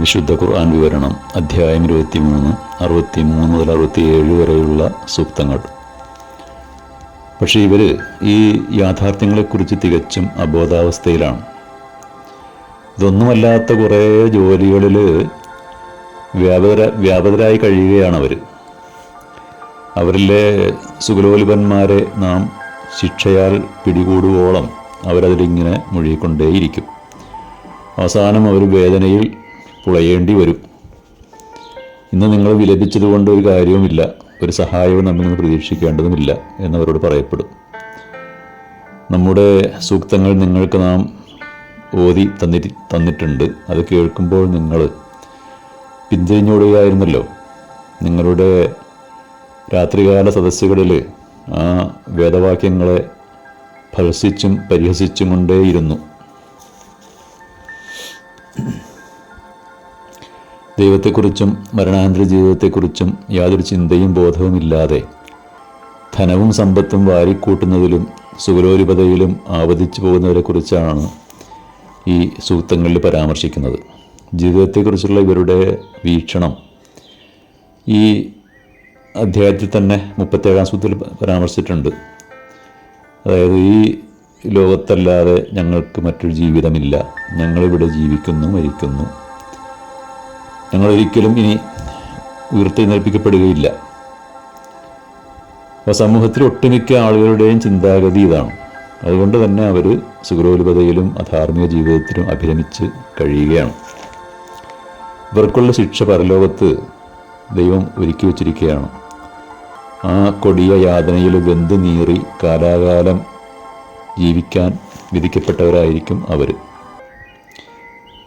വിശുദ്ധ ഖുർആൻ വിവരണം അധ്യായം ഇരുപത്തി മൂന്ന് അറുപത്തി മൂന്ന് മുതൽ അറുപത്തിയേഴ് വരെയുള്ള സൂക്തങ്ങൾ. പക്ഷേ ഇവർ ഈ യാഥാർത്ഥ്യങ്ങളെക്കുറിച്ച് തികച്ചും അബോധാവസ്ഥയിലാണ്. ഇതൊന്നുമല്ലാത്ത കുറേ ജോലികളിൽ വ്യാപര വ്യാപകരായി കഴിയുകയാണ് അവർ അവരിലെ സുഗലോലിപന്മാരെ നാം ശിക്ഷയാൽ പിടികൂടുവോളം അവരതിലിങ്ങനെ മുഴുകിക്കൊണ്ടേയിരിക്കും. അവസാനം അവർ വേദനയിൽ പുളയേണ്ടി വരും. ഇന്ന് നിങ്ങൾ വിലപിച്ചതുകൊണ്ട് ഒരു കാര്യവുമില്ല. ഒരു സഹായവും നമ്മിൽ നിന്ന് പ്രതീക്ഷിക്കേണ്ടതുമില്ല എന്നവരോട് പറയപ്പെടും. നമ്മുടെ സൂക്തങ്ങൾ നിങ്ങൾക്ക് നാം ഓതി തന്നി തന്നിട്ടുണ്ട്. അത് കേൾക്കുമ്പോൾ നിങ്ങൾ പിന്തിരിഞ്ഞോടുകയായിരുന്നല്ലോ. നിങ്ങളുടെ രാത്രികാല സദസ്സുകളിൽ ആ വേദവാക്യങ്ങളെ ഭത്സിച്ചും പരിഹസിച്ചും കൊണ്ടേയിരുന്നു. ദൈവത്തെക്കുറിച്ചും മരണാനന്തര ജീവിതത്തെക്കുറിച്ചും യാതൊരു ചിന്തയും ബോധവുമില്ലാതെ ധനവും സമ്പത്തും വാരിക്കൂട്ടുന്നതിലും സുഗലോലിപതയിലും ആവധിച്ചു പോകുന്നവരെക്കുറിച്ചാണ് ഈ സൂക്തങ്ങളിൽ പരാമർശിക്കുന്നത്. ജീവിതത്തെക്കുറിച്ചുള്ള ഇവരുടെ വീക്ഷണം ഈ അധ്യായത്തിൽ തന്നെ മുപ്പത്തേഴാം സൂത്രത്തിൽ പരാമർശിച്ചിട്ടുണ്ട്. അതായത് ഈ ലോകത്തല്ലാതെ ഞങ്ങൾക്ക് മറ്റൊരു ജീവിതമില്ല. ഞങ്ങളിവിടെ ജീവിക്കുന്നു മരിക്കുന്നു. ഞങ്ങളൊരിക്കലും ഇനി ഉയർത്തെഴുന്നേൽപ്പിക്കപ്പെടുകയില്ല അപ്പോൾ സമൂഹത്തിൽ ഒട്ടുമിക്ക ആളുകളുടെയും ചിന്താഗതി ഇതാണ്. അതുകൊണ്ട് തന്നെ അവർ സുഗരോലുപതയിലും അധാർമിക ജീവിതത്തിലും അഭിരമിച്ച് കഴിയുകയാണ്. ഇവർക്കുള്ള ശിക്ഷ പരലോകത്ത് ദൈവം ഒരുക്കി വച്ചിരിക്കുകയാണ്. ആ കൊടിയ യാതനയിൽ വെന്ത് നീറി കാലാകാലം ജീവിക്കാൻ വിധിക്കപ്പെട്ടവരായിരിക്കും അവർ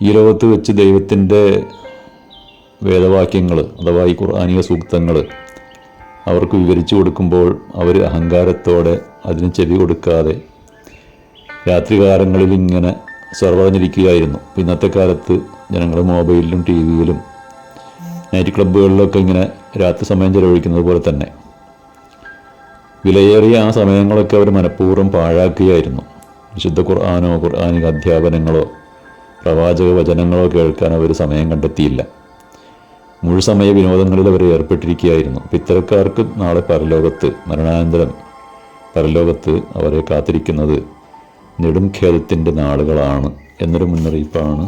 ഈ ലോകത്ത് വെച്ച് ദൈവത്തിന്റെ വേദവാക്യങ്ങൾ അഥവാ ഈ ഖുർആാനിക സൂക്തങ്ങൾ അവർക്ക് വിവരിച്ചു കൊടുക്കുമ്പോൾ അവർ അഹങ്കാരത്തോടെ അതിന് ചെവി കൊടുക്കാതെ രാത്രികാലങ്ങളിൽ ഇങ്ങനെ സർവതഞ്ഞിരിക്കുകയായിരുന്നു ഇന്നത്തെ കാലത്ത് ജനങ്ങൾ മൊബൈലിലും ടി വിയിലും നൈറ്റ് ക്ലബ്ബുകളിലൊക്കെ ഇങ്ങനെ രാത്രി സമയം ചെലവഴിക്കുന്നത് പോലെ തന്നെ. വിലയേറിയ ആ സമയങ്ങളൊക്കെ അവർ മനഃപൂർവം പാഴാക്കുകയായിരുന്നു. വിശുദ്ധ ഖുർആാനോ ഖുർആാനിക അധ്യാപനങ്ങളോ പ്രവാചക വചനങ്ങളോ കേൾക്കാൻ അവർ സമയം കണ്ടെത്തിയില്ല. മുഴുസമയ വിനോദങ്ങളിൽ അവർ ഏർപ്പെട്ടിരിക്കുകയായിരുന്നു. അപ്പം ഇത്തരക്കാർക്ക് നാളെ പരലോകത്ത് മരണാനന്തരം പരലോകത്ത് അവരെ കാത്തിരിക്കുന്നത് നെടും ഖേദത്തിന്റെ നാളുകളാണ് എന്നൊരു മുന്നറിയിപ്പാണ്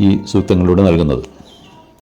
ഈ സൂക്തങ്ങളിലൂടെ നൽകുന്നത്.